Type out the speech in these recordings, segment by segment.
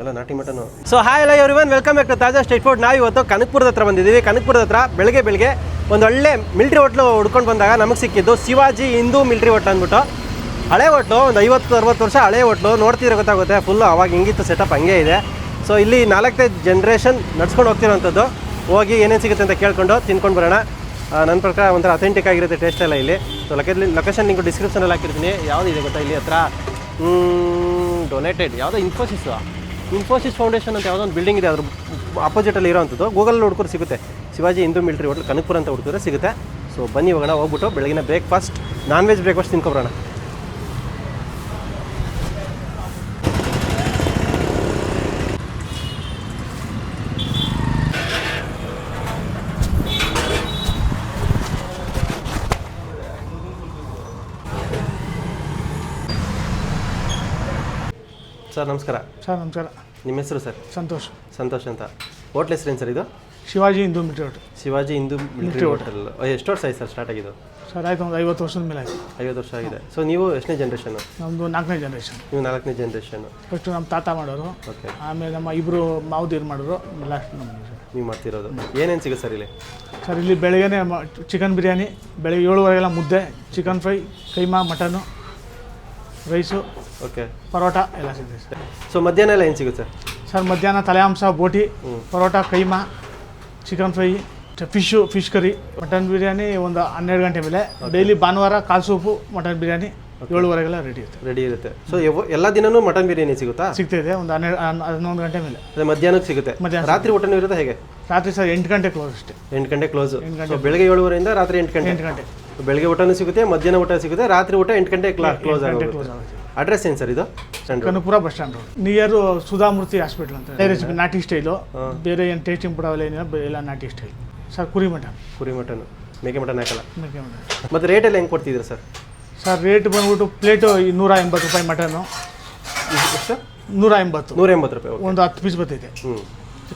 ಎಲ್ಲ ನಾಟಿ mutton. So hi ಎಲ್ಲ ಇವನ್ welcome back to Taaza street food ನಾವು ಇವತ್ತು ಕನಕಪುರದ ಹತ್ರ ಬಂದಿದ್ದೀವಿ. ಕನಕಪುರದ ಹತ್ರ ಬೆಳಗ್ಗೆ ಬೆಳಗ್ಗೆ ಒಂದು ಒಳ್ಳೆ ಮಿಲ್ಟ್ರಿ ಹೋಟ್ಲು ಹುಡ್ಕೊಂಡು ಬಂದಾಗ ನಮಗೆ ಸಿಕ್ಕಿದ್ದು ಶಿವಾಜಿ ಹಿಂದೂ ಮಿಲ್ಟ್ರಿ ಹೋಟ್ಲು ಅಂದ್ಬಿಟ್ಟು. ಹಳೆ ಹೋಟ್ಲು, ಒಂದು ಐವತ್ತು, ಅರವತ್ತು ವರ್ಷ ಹಳೆ ಹೋಟ್ಲು. ನೋಡ್ತಿದ್ರೆ ಗೊತ್ತಾಗುತ್ತೆ ಫುಲ್ ಅವಾಗ ಹಿಂಗಿತ್ತು ಸೆಟಪ್ ಹಂಗೆ ಇದೆ. ಸೊ ಇಲ್ಲಿ ನಾಲ್ಕೈದು ಜನ್ರೇಷನ್ ನಡ್ಸ್ಕೊಂಡು ಹೋಗ್ತಿರೋಂಥದ್ದು. ಹೋಗಿ ಏನೇನು ಸಿಗುತ್ತೆ ಅಂತ ಕೇಳ್ಕೊಂಡು ತಿನ್ಕೊಂಡು ಬರೋಣ. ನನ್ನ ಪ್ರಕಾರ ಒಂಥರ ಅಥೆಂಟಿಕ್ ಆಗಿರುತ್ತೆ ಟೇಸ್ಟ್ ಎಲ್ಲ ಇಲ್ಲಿ. ಸೊ ಲೊಕೇಲಿ ಲೊಕೇಶನ್ ನಿಮಗೆ ಡಿಸ್ಕ್ರಿಪ್ಷನಲ್ಲಿ ಹಾಕಿರ್ತೀನಿ. ಯಾವುದಿದೆ ಗೊತ್ತಾ ಇಲ್ಲಿ ಹತ್ರ? ಡೊನೇಟೆಡ್ ಯಾವುದೋ ಇನ್ಫೋಸಿಸ್ ಇನ್ಫೋಸಿಸ್ ಫೌಂಡೇಶನ್ ಅಂತ ಯಾವುದೋ ಒಂದು ಬಿಲ್ಡಿಂಗ್ ಇದೆ, ಅದ್ರ ಅಪೋಸಿಟಲ್ಲಿ ಇರೋವಂಥದ್ದು ಗೂಗಲ್ ಹುಡ್ಕೋರು ಸಿಗುತ್ತೆ. ಶಿವಾಜಿ ಹಿಂದೂ ಮಿಲ್ಟ್ರಿ ಹೋಟ್ಲ್ ಕನಕಪುರ ಅಂತ ಹುಡ್ಕಿದ್ರೆ ಸಿಗುತ್ತೆ. ಸೊ ಬನ್ನಿ ಹೋಗೋಣ ಹೋಗ್ಬಿಟ್ಟು ಬೆಳಗಿನ ಬ್ರೇಕ್ಫಾಸ್ಟ್ ನಾನ್ ವೆಜ್ ಬ್ರೇಕ್ಫಾಸ್ಟ್ ತಿನ್ಕೊಬರೋಣ. ಸರ್ ನಮಸ್ಕಾರ. ಸರ್ ನಮಸ್ಕಾರ. ನಿಮ್ಮ ಹೆಸರು ಸರ್? ಸಂತೋಷ್. ಸಂತೋಷ್ ಅಂತ. ಹೋಟ್ಲ್ ಹೆಸರೇನು ಸರ್ ಇದು? Shivaji Hindu military hotel. Shivaji Hindu military hotel. ಎಷ್ಟು ವರ್ಷ ಆಯ್ತು ಸರ್ ಸ್ಟಾರ್ಟ್ ಆಗಿದ್ದು? ಸರ್ ಆಯ್ತು ಒಂದು ಐವತ್ತು ವರ್ಷದ ಮೇಲೆ ಆಯಿತು. ಐವತ್ತು ವರ್ಷ ಆಗಿದೆ. ಸೊ ನೀವು ಎಷ್ಟನೇ ಜನ್ರೇಷನ್ ನಮ್ಮದು ನಾಲ್ಕನೇ ಜನ್ರೇಷನ್ ನೀವು ನಾಲ್ಕನೇ ಜನ್ರೇಷನ್ ಫಸ್ಟು ನಮ್ಮ ತಾತ ಮಾಡೋರು. ಓಕೆ ಆಮೇಲೆ ನಮ್ಮ ಇಬ್ಬರು ಮಾವುದೀರು ಮಾಡೋರು. ಲಾಸ್ಟ್ ನೀವು ಮಾಡ್ತಿರೋದು. ಏನೇನು ಸಿಗುತ್ತೆ ಸರ್ ಇಲ್ಲಿ? ಸರ್ ಇಲ್ಲಿ ಬೆಳಗ್ಗೆನೇ ಚಿಕನ್ ಬಿರಿಯಾನಿ ಬೆಳಗ್ಗೆ ಏಳುವರೆಗೆಲ್ಲ ಮುದ್ದೆ chicken fry keema mutton rice okay. Paratha ಎಲ್ಲ ಸಿಗುತ್ತೆ ಸರ್. ಸೊ ಮಧ್ಯಾಹ್ನ ಎಲ್ಲ ಏನು ಸಿಗುತ್ತೆ? ಸರ್ ಮಧ್ಯಾಹ್ನ ತಲೆ ಮಾಂಸ ಬೋಟಿ paratha keema chicken fry fish fish curry mutton biryani ಒಂದು ಹನ್ನೆರಡು ಗಂಟೆ ಮೇಲೆ. ಡೈಲಿ ಭಾನುವಾರ ಕಾಲು ಸೂಪು ಮಟನ್ ಬಿರಿಯಾನಿ ಏಳುವರೆಗೆಲ್ಲ ರೆಡಿ ಇರುತ್ತೆ. ರೆಡಿ ಇರುತ್ತೆ. ಸೊ ಎಲ್ಲ ದಿನನೂ ಮಟನ್ ಬಿರಿಯಾನಿ ಸಿಗುತ್ತಾ? ಸಿಗ್ತಿದೆ ಒಂದು ಹನ್ನೆರಡು ಹನ್- ಹನ್ನೊಂದು ಗಂಟೆ ಮೇಲೆ. ಅದೇ ಮಧ್ಯಾಹ್ನಕ್ಕೆ ಸಿಗುತ್ತೆ. ಮಧ್ಯಾಹ್ನ ರಾತ್ರಿ ಊಟನೂ ಇರುತ್ತೆ ಹೇಗೆ? ರಾತ್ರಿ ಸರ್ ಎಂಟು ಗಂಟೆ ಕ್ಲೋಸ್ ಅಷ್ಟೇ. ಎಂಟು ಗಂಟೆ ಕ್ಲೋಸ್ ಎಂಟು ಗಂಟೆ. ಬೆಳಗ್ಗೆ ಏಳುವರೆಯಿಂದ ರಾತ್ರಿ ಎಂಟು ಗಂಟೆ. ಎಂಟು ಗಂಟೆ. ಬೆಳಗ್ಗೆ ಊಟನೂ ಸಿಗುತ್ತೆ ಮಧ್ಯಾಹ್ನ ಊಟ ಸಿಗುತ್ತೆ ರಾತ್ರಿ ಊಟ ಎಂಟು ಗಂಟೆ ಕ್ಲಾ ಕ್ಲೋಸ್ ಆಗುತ್ತೆ. ಅಡ್ರೆಸ್ ಏನು ಸರ್ ಇದು? Kanakapura bus stand road near Sudha Murthy hospital ಅಂತ ಬೇರೆ ನಾಟಿ ಸ್ಟೈಲು ಬೇರೆ ಏನು ಟೇಸ್ಟಿಂಗ್ ಪಡವಲ್ಲ ಏನಿಲ್ಲ ಎಲ್ಲ ನಾಟಿ ಸ್ಟೈಲ್ ಸರ್ ಕುರಿ ಮಟನ್. ಕುರಿ ಮಟನ್. ಮೇಕೆ ಮಟನ್ ಹಾಕಲ್ಲ? ಮೇಕೆ ಮಟನ್. ಮತ್ತು ರೇಟ್ ಎಲ್ಲ ಹೆಂಗೆ ಕೊಡ್ತಿದ್ದೀರಾ ಸರ್? ಸರ್ ರೇಟ್ ಬಂದ್ಬಿಟ್ಟು ಪ್ಲೇಟು ನೂರ ಎಂಬತ್ತು ರೂಪಾಯಿ ಮಟನು ಎಷ್ಟು? ನೂರ ಎಂಬತ್ತು. ನೂರ ಎಂಬತ್ತು ರೂಪಾಯಿ ಒಂದು ಹತ್ತು ಪೀಸ್ ಬರ್ತೈತೆ.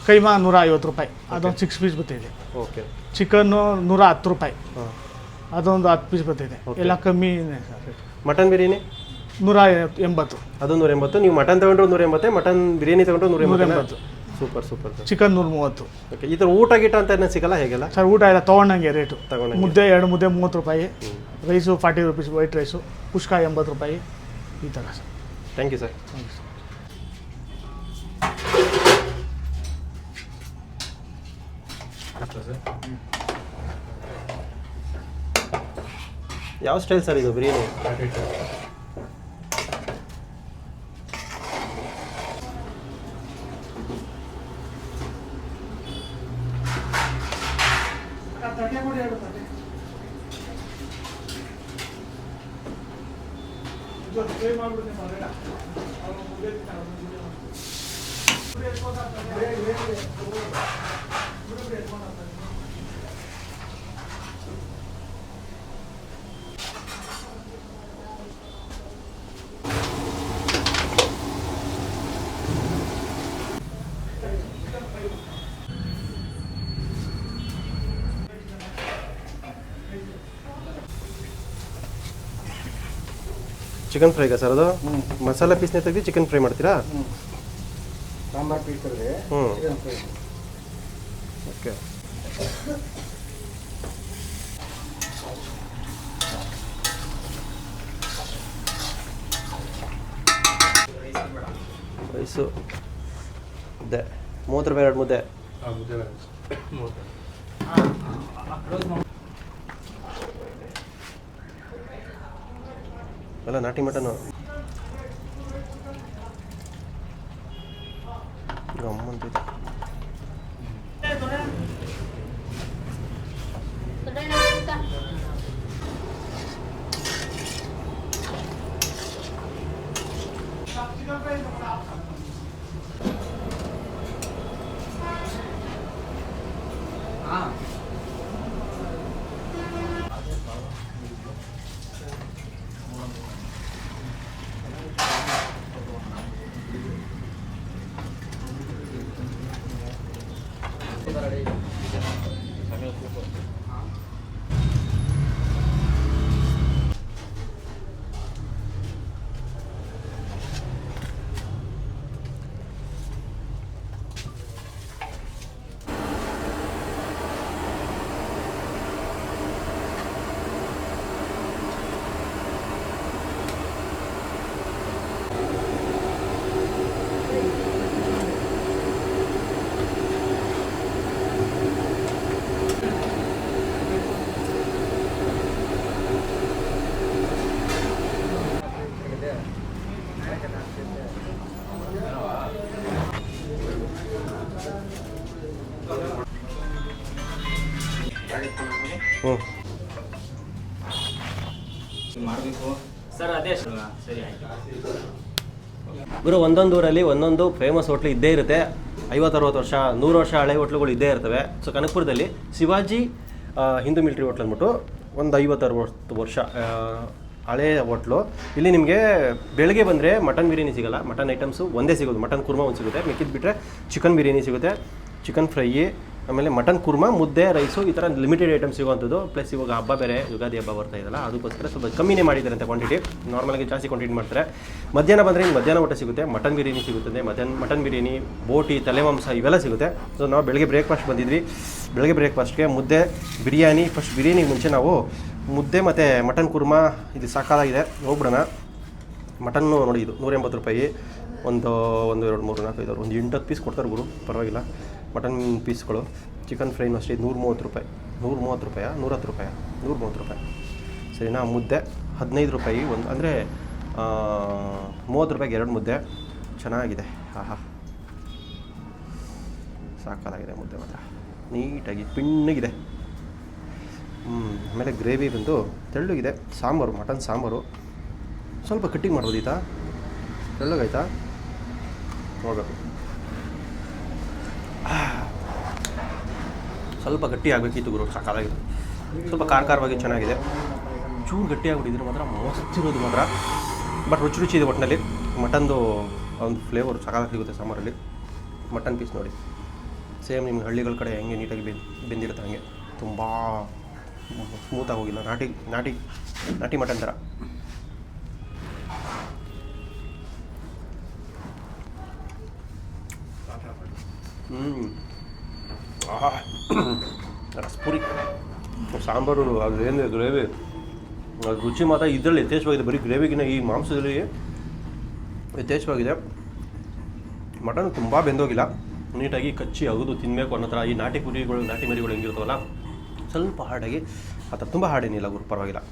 ಕೈಮಾ ನೂರ ಐವತ್ತು ರೂಪಾಯಿ. ಅದೊಂದು ಸಿಕ್ಸ್ ಪೀಸ್ ಬರ್ತೈತೆ. ಓಕೆ ಚಿಕನ್ನು ನೂರ ಹತ್ತು ರೂಪಾಯಿ. ಅದೊಂದು ಹತ್ತು ಪೀಸ್ ಬರ್ತಿದೆ. ಎಲ್ಲ ಕಮ್ಮಿ ಸರ್. ಮಟನ್ ಬಿರಿಯಾನಿ ನೂರ ಎಂಬತ್ತು. ಅದು ನೂರ ಎಂಬತ್ತು. ನೀವು ಮಟನ್ ತಗೊಂಡ್ರು ನೂರ ಎಂಬತ್ತೆ ಮಟನ್ ಬಿರಿಯಾನಿ ತಗೊಂಡ್ರು ನೂರ ಎಂಬತ್ತು. ಸೂಪರ್ ಸೂಪರ್ ಸರ್ ಚಿಕನ್ ನೂರ ಮೂವತ್ತು. ಓಕೆ ಈ ಥರ ಊಟ ಗೀಟ ಅಂತ ಏನೋ ಸಿಗಲ್ಲ ಹೇಗೆಲ್ಲ? ಸರ್ ಊಟ ಎಲ್ಲ ತೊಗೊಂಡಂಗೆ ರೇಟು ತಗೊಂಡೆ ಮುದ್ದೆ ಎರಡು ಮುದ್ದೆ ಮೂವತ್ತು ರೂಪಾಯಿ. Rice forty rupees white rice ಪುಷ್ಕ ಎಂಬತ್ತು ರೂಪಾಯಿ. ಈ ಥರ ಸರ್. Thank you sir. ಯಾವ ಸ್ಟೈಲ್ ಸರ್ ಇದು ಬಿರಿಯಾನಿ ಚಿಕನ್ ಫ್ರೈಗಾ ಸರ್ ಅದು ಮಸಾಲ ಪೀಸ್ನೇ ತೆಗೆದು ಚಿಕನ್ ಫ್ರೈ ಮಾಡ್ತೀರಾ ಸಾಂಬಾರ್ ಹ್ಞೂ ಚಿಕನ್ ಫ್ರೈ ಓಕೆ ರೈಸು ಮುದ್ದೆ ಮೂವತ್ತು ರೂಪಾಯಿ ಎರಡು ಮುದ್ದೆ ಎಲ್ಲ ನಾಟಿ ಮಟನು ಗಮ್ಮಂತೈತೆ Thank you. 차라리 가면 좋을 것 같아요. ಹ್ಞೂ ಗುರು ಒಂದೊಂದು ಊರಲ್ಲಿ ಒಂದೊಂದು ಫೇಮಸ್ ಹೋಟ್ಲು ಇದ್ದೇ ಇರುತ್ತೆ. ಐವತ್ತರವತ್ತು ವರ್ಷ ನೂರು ವರ್ಷ ಹಳೆ ಹೋಟ್ಲುಗಳು ಇದ್ದೇ ಇರ್ತವೆ. ಸೊ ಕನಕಪುರದಲ್ಲಿ ಶಿವಾಜಿ ಹಿಂದೂ ಮಿಲಿಟರಿ ಹೋಟ್ಲ್ ಅಂದ್ಬಿಟ್ಟು ಒಂದು ಐವತ್ತಾರು ವರ್ಷ ಆ, ಹಳೆ ಹೋಟ್ಲು. ಇಲ್ಲಿ ನಿಮಗೆ ಬೆಳಗ್ಗೆ ಬಂದರೆ ಮಟನ್ ಬಿರಿಯಾನಿ ಸಿಗಲ್ಲ. ಮಟನ್ ಐಟಮ್ಸು ಒಂದೇ ಸಿಗೋದು. ಮಟನ್ ಕುರ್ಮಾ ಒಂದು ಸಿಗುತ್ತೆ. ಮಿಕ್ಕಿದ್ದು ಬಿಟ್ಟರೆ ಚಿಕನ್ ಬಿರಿಯಾನಿ ಸಿಗುತ್ತೆ. ಚಿಕನ್ ಫ್ರೈ ಆಮೇಲೆ ಮಟನ್ ಕುರ್ಮಾ ಮುದ್ದೆ ರೈಸು ಈ ಥರ ಲಿಮಿಟೆಡ್ ಐಟಮ್ ಸಿಗುವಂಥದ್ದು. ಪ್ಲಸ್ ಇವಾಗ ಹಬ್ಬ ಬೇರೆ ಯುಗಾದಿ ಹಬ್ಬ ಬರ್ತಾ ಇದೆಯಲ್ಲ ಅದಕ್ಕೋಸ್ಕರ ಸ್ವಲ್ಪ ಕಮ್ಮಿನೇ ಮಾಡಿದ್ದಾರೆ ಅಂತ ಕ್ವಾಂಟಿಟಿ ನಾರ್ಮಲಾಗಿ ಜಾಸ್ತಿ ಕ್ವಾಂಟಿಟಿ ಮಾಡ್ತಾರೆ. ಮಧ್ಯಾಹ್ನ ಬಂದರೆ ಮಧ್ಯಾಹ್ನ ಊಟ ಸಿಗುತ್ತೆ. ಮಟನ್ ಬಿರಿಯಾನಿ ಸಿಗುತ್ತದೆ. ಮಧ್ಯಾಹ್ನ ಮಟನ್ ಬಿರಿಯಾನಿ ಬೋಟಿ ತಲೆ ಮಾಂಸ ಇವೆಲ್ಲ ಸಿಗುತ್ತೆ. ಸೊ ನಾವು ಬೆಳಗ್ಗೆ ಬ್ರೇಕ್ಫಾಸ್ಟ್ ಬಂದಿದ್ವಿ. ಬೆಳಗ್ಗೆ ಬ್ರೇಕ್ಫಾಸ್ಟ್ಗೆ ಮುದ್ದೆ ಬಿರಿಯಾನಿ ಫಸ್ಟ್ ಬಿರಿಯಾನಿಗೆ ಮುಂಚೆ ನಾವು ಮುದ್ದೆ ಮತ್ತು ಮಟನ್ ಕುರ್ಮಾ ಇದು ಸಾಕಾಗಿದೆ ಹೋಗ್ಬಿಡೋಣ. ಮಟನ್ನು ನೋಡಿ ಇದು ನೂರ ಎಂಬತ್ತು ರೂಪಾಯಿ. ಒಂದು ಒಂದು, ಎರಡು, ಮೂರು, ನಾಲ್ಕು ಐದು ಒಂದು ಒಂದು ಎಂಟತ್ತು ಪೀಸ್ ಕೊಡ್ತಾರೆ ಗುರು. ಪರವಾಗಿಲ್ಲ. ಮಟನ್ ಪೀಸ್ಗಳು ಚಿಕನ್ ಫ್ರೈನು ಅಷ್ಟೇ ನೂರು ಮೂವತ್ತು ರೂಪಾಯಿ. ನೂರ ಮೂವತ್ತು ರೂಪಾಯ? ನೂರ ಹತ್ತು ರೂಪಾಯ? ನೂರ ಮೂವತ್ತು ರೂಪಾಯಿ? ಸರಿನಾ? ಮುದ್ದೆ ಹದಿನೈದು ರೂಪಾಯಿ ಒಂದು, ಅಂದರೆ ಮೂವತ್ತು ರೂಪಾಯಿಗೆ ಎರಡು ಮುದ್ದೆ. ಚೆನ್ನಾಗಿದೆ. ಆಹಾ ಸಾಕಾಗಿದೆ ಮುದ್ದೆ ಮಾತ್ರ. ನೀಟಾಗಿ ಪಿಣ್ಣಗಿದೆ. ಆಮೇಲೆ ಗ್ರೇವಿ ಬಂದು ತೆಳ್ಳಗಿದೆ. ಸಾಂಬಾರು, ಮಟನ್ ಸಾಂಬಾರು. ಸ್ವಲ್ಪ ಕಟ್ಟಿಂಗ್ ಮಾಡ್ಬೋದೀತಾ? ತೆಳ್ಳಗಾಯ್ತಾ? ನೋಡಬೇಕು ಸ್ವಲ್ಪ ಗಟ್ಟಿ ಆಗಬೇಕಿತ್ತು ಗುರು ಸಾಕಾಗಿದೆ ಸ್ವಲ್ಪ ಖಾರ ಖಾರವಾಗಿ ಚೆನ್ನಾಗಿದೆ. ಚೂರು ಗಟ್ಟಿ ಆಗಿಬಿಟ್ಟಿದ್ರೆ ಮಾತ್ರ ಮಸ್ತಿರೋದು ಮಾತ್ರ. ಬಟ್ ರುಚಿ ರುಚಿ ಇದೆ ಒಟ್ಟಿನಲ್ಲಿ ಮಟನ್ದು ಒಂದು ಫ್ಲೇವರ್ ಸಾಕಾಗಿ ಸಿಗುತ್ತೆ ಸಾಂಬಾರಲ್ಲಿ. ಮಟನ್ ಪೀಸ್ ನೋಡಿ. ಸೇಮ್ ನಿಮ್ಮ ಹಳ್ಳಿಗಳ ಕಡೆ ಹೆಂಗೆ ನೀಟಾಗಿ ಬೆಂದ್ ಬೆಂದಿರುತ್ತೆ ಹಂಗೆ. ತುಂಬ ಸ್ಮೂತಾಗಿ ಹೋಗಿಲ್ಲ ನಾಟಿ ನಾಟಿ ನಾಟಿ ಮಟನ್ ಥರ. ಹ್ಞೂ ರಸ್ಪುರಿ ಸಾಂಬಾರು, ಅದು ಏನು ಗ್ರೇವಿ ಅದು ರುಚಿ ಮಾತ್ರ ಇದರಲ್ಲಿ ಯಥೇಚ್ಛವಾಗಿದೆ. ಬರೀ ಗ್ರೇವಿಗಿನ ಈ ಮಾಂಸದಲ್ಲಿ ಯಥೇಚ್ಛವಾಗಿದೆ. ಮಟನ್ ತುಂಬ ಬೆಂದೋಗಿಲ್ಲ. ನೀಟಾಗಿ ಕಚ್ಚಿ ಅಗದು ತಿನ್ನಬೇಕು ಅನ್ನೋ ಥರ ಈ ನಾಟಿ ಕುರಿಗಳು ನಾಟಿ ಮರಿಗಳು ಹೆಂಗಿರ್ತಾವಲ್ಲ ಸ್ವಲ್ಪ ಹಾಡಾಗಿ ಥರ ತುಂಬ ಹಾರ್ಡೇನಿಲ್ಲ ಗುರು, ಪರವಾಗಿಲ್ಲ.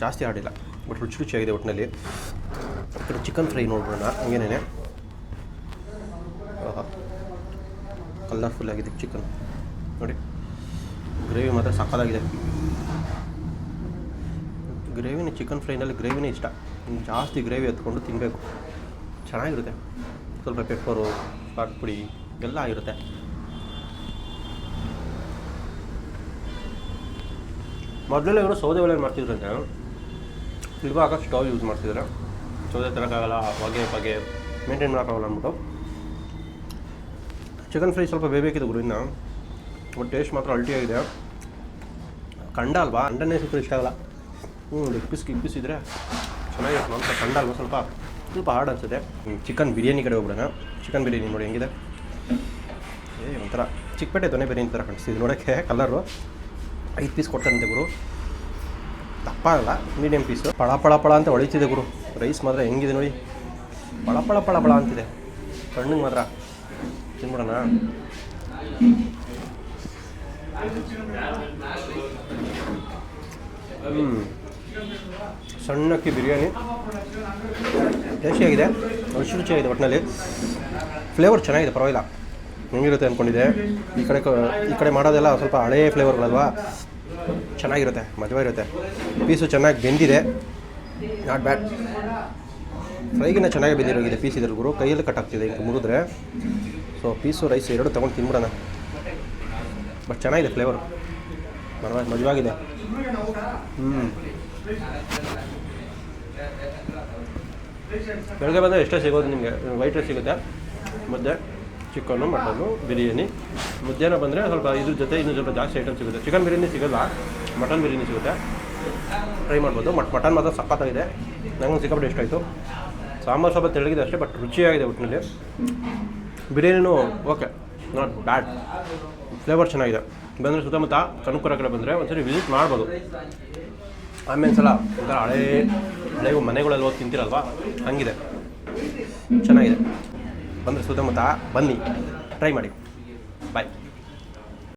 ಜಾಸ್ತಿ ಹಾರ್ಡಿಲ್ಲ ಬಟ್ ರುಚಿ ರುಚಿಯಾಗಿದೆ ಒಟ್ಟಿನಲ್ಲಿ. ಚಿಕನ್ ಫ್ರೈ ನೋಡ್ಬಿಡೋಣ. ಹಂಗೇನೇ ಕಲರ್ಫುಲ್ ಆಗಿದೆ ಚಿಕನ್. ನೋಡಿ. ಗ್ರೇವಿ ಮಾತ್ರ ಸಕ್ಕದಾಗಿದೆ ಗ್ರೇವಿನ, ಚಿಕನ್ ಫ್ರೈನಲ್ಲಿ ಗ್ರೇವಿನೇ ಇಷ್ಟ. ಜಾಸ್ತಿ ಗ್ರೇವಿ ಎತ್ಕೊಂಡು ತಿನ್ನಬೇಕು ಚೆನ್ನಾಗಿರುತ್ತೆ. ಸ್ವಲ್ಪ ಪೆಪ್ಪರು ಖಾರದ ಪುಡಿ, ಎಲ್ಲ ಆಗಿರುತ್ತೆ ಮೊದಲೆಲ್ಲ ಇವರು ಸೌದೆ ಒಲೆ ಮಾಡ್ತಿದ್ರಂತೆ. ಇವಾಗ ಸ್ಟವ್ ಯೂಸ್ ಮಾಡ್ತಿದ್ದಾರೆ ಸೌದೆ ತರೋಕ್ಕಾಗಲ್ಲ ಹೊಗೆ ಬಗೆ ಮೇಂಟೈನ್ ಮಾಡೋಕ್ಕಾಗಲ್ಲ ಅಂದ್ಬಿಟ್ಟು. ಚಿಕನ್ ಫ್ರೈ ಸ್ವಲ್ಪ ಬೇಬೇಕಿದೆ ಗುರು ಇನ್ನು. ಬಟ್ ಟೇಸ್ಟ್ ಮಾತ್ರ ಅಲ್ಟಿಯಾಗಿದೆ ಕಂಡ ಅಲ್ವಾ? ಅಂಡನೇ ಸ್ವಲ್ಪ ಇಷ್ಟ ಆಗಲ್ಲ. ಹ್ಞೂ ಲೆಗ್ ಪೀಸ್ ಗಿಗ್ ಪೀಸ್ ಇದ್ದರೆ ಮಾಂಸ. ಕಂಡ ಅಲ್ವಾ ಸ್ವಲ್ಪ? ಸ್ವಲ್ಪ ಹಾರ್ಡ್ ಅನಿಸುತ್ತೆ. ಚಿಕನ್ ಬಿರಿಯಾನಿ ಕಡೆ ಹೋಗ್ಬಿಡೋಣ. ಚಿಕನ್ ಬಿರಿಯಾನಿ ನೋಡಿ ಹೆಂಗಿದೆ. ಏ, ಒಂಥರ. ಚಿಕ್ಕಪೇಟೆ ದೊನೆ ಬಿರಿಯಾನಿ ಥರ ಕಾಣಿಸ್ತಿದೆ ನೋಡೋಕ್ಕೆ ಕಲರು ಐದು ಪೀಸ್ ಕೊಡ್ತಾರಂತೆ ಗುರು. ತಪ್ಪಾಗಲ್ಲ ಮೀಡಿಯಮ್ ಪೀಸು ಪಳ ಪಳ ಪಳ ಅಂತ ಹೊಳಿತಿದೆ ಗುರು. ರೈಸ್ ಮಾತ್ರ ಹೆಂಗಿದೆ ನೋಡಿ. ಪಳ ಪಳ ಪಳ ಪಳ ಅಂತಿದೆ. ಕಣ್ಣಿಗೆ ಮಾತ್ರ. ತಿನ್ಬಿಡೋಣ. ಸಣ್ಣಕ್ಕಿ ಬಿರಿಯಾನಿ. ಟೇಸ್ಟಿಯಾಗಿದೆ ರುಚಿ ರುಚಿಯಾಗಿದೆ ಒಟ್ಟಿನಲ್ಲಿ ಫ್ಲೇವರ್ ಚೆನ್ನಾಗಿದೆ, ಪರವಾಗಿಲ್ಲ. ಹೆಂಗಿರುತ್ತೆ ಅಂದ್ಕೊಂಡಿದ್ದೆ ಈ ಕಡೆ ಈ ಕಡೆ ಮಾಡೋದೆಲ್ಲ ಸ್ವಲ್ಪ ಹಳೇ ಫ್ಲೇವರ್ಗಳಲ್ವಾ? ಚೆನ್ನಾಗಿರುತ್ತೆ, ಮಜವಾಗಿರುತ್ತೆ. ಪೀಸು ಚೆನ್ನಾಗಿ ಬೆಂದಿದೆ. ನಾಟ್ ಬ್ಯಾಡ್ ಫ್ರೈಗಿನ ಚೆನ್ನಾಗಿ ಬೆಂದಿರೋಗಿದೆ ಪೀಸ್ ಇದ್ರ ಗುರು. ಕೈಯಲ್ಲಿ ಕಟ್ ಆಗ್ತಿದೆ ಹಿಂಗೆ ಮುರಿದ್ರೆ. ಸೊ ಪೀಸು ರೈಸ್ ಎರಡು ತೊಗೊಂಡು ತಿನ್ಬಿಡೋಣ. ಬಟ್ ಚೆನ್ನಾಗಿದೆ ಫ್ಲೇವರ್ ಮರವಾಗಿ ಮಜವಾಗಿದೆ ಹ್ಞೂ ಬೆಳಗ್ಗೆ ಬಂದರೆ ಎಷ್ಟೇ ಸಿಗೋದು ನಿಮಗೆ? ವೈಟ್ ರೈಸ್ ಸಿಗುತ್ತೆ? ಮುದ್ದೆ? Chicken mutton, biryani. ಮಧ್ಯಾಹ್ನ ಬಂದರೆ ಸ್ವಲ್ಪ ಇದ್ರ ಜೊತೆ ಇನ್ನೂ ಸ್ವಲ್ಪ ಜಾಸ್ತಿ ಐಟಮ್ ಸಿಗುತ್ತೆ. ಚಿಕನ್ ಬಿರಿಯಾನಿ ಸಿಗಲ್ಲ. ಮಟನ್ ಬಿರಿಯಾನಿ ಸಿಗುತ್ತೆ. ಟ್ರೈ ಮಾಡ್ಬೋದು. ಮಟ್ ಮಟನ್ ಮಾತ್ರ ಸಖತ್ತಾಗಿದೆ. ನಂಗೆ ಸಿಕ್ಕಾಪಟ್ಟೆ ಇಷ್ಟ ಆಯಿತು. ಸಾಂಬಾರು ಸ್ವಲ್ಪ ತೆಳಗಿದೆ ಅಷ್ಟೇ ಬಟ್ ರುಚಿಯಾಗಿದೆ ಒಟ್ಟಿನಲ್ಲಿ. ಬಿರಿಯಾನಿನೂ ಓಕೆ ನಾಟ್ ಬ್ಯಾಡ್ ಫ್ಲೇವರ್ ಚೆನ್ನಾಗಿದೆ. ಬಂದರೆ ಸುತ್ತಮುತ್ತ ಕನಕುರ ಕಡೆ ಬಂದರೆ ಒಂದ್ಸರಿ ವಿಸಿಟ್ ಮಾಡ್ಬೋದು. ಆಮೇಲೆ ಸಲ ಒಂಥರ ಹಳೇ ಹಳೆ ಮನೆಗಳಲ್ಲಿ ಹೋಗಿ ತಿಂತಿರಲ್ವಾ? ಹಂಗಿದೆ. ಚೆನ್ನಾಗಿದೆ. ಬಂದರೆ ಸುತ್ತಮುತ್ತ ಬನ್ನಿ. ಟ್ರೈ ಮಾಡಿ. ಬಾಯ್